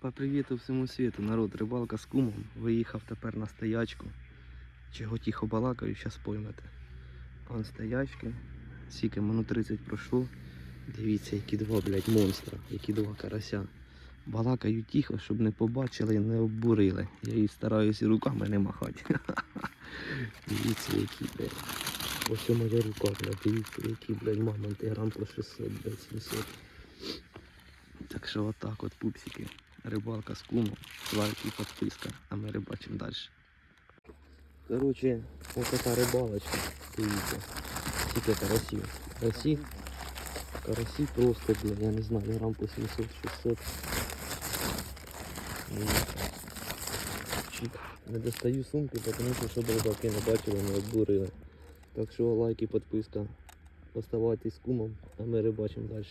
По привіту всьому світу, народ, рибалка з кумом. Виїхав тепер на стоячку. Чого тихо балакаю, зараз поймете. Вон стоячки. Скільки минут 30 пройшло. Дивіться, які два, блядь, монстра, які два карася. Балакаю тихо, щоб не побачили і не обурили. Я їй стараюся руками не махати. Дивіться, які, блядь. Ось моя рука, блядь, дивіться, які, блядь, мамонти, грам по 600, блядь, 700. Так що отак от пупсики. Рибалка з кумом, лайк і підписка, а ми рибачимо далі. Короче, ось така рибалочка. Дивіться. Скільки карасів. Карасі. Карасі просто, бля, я не знаю, грам по 700-600. Чик. Не достаю сумки, тому що щоб рибаки не бачили, не обурили. Так що лайк і підписка. Оставайтесь з кумом, а ми рибачимо далі.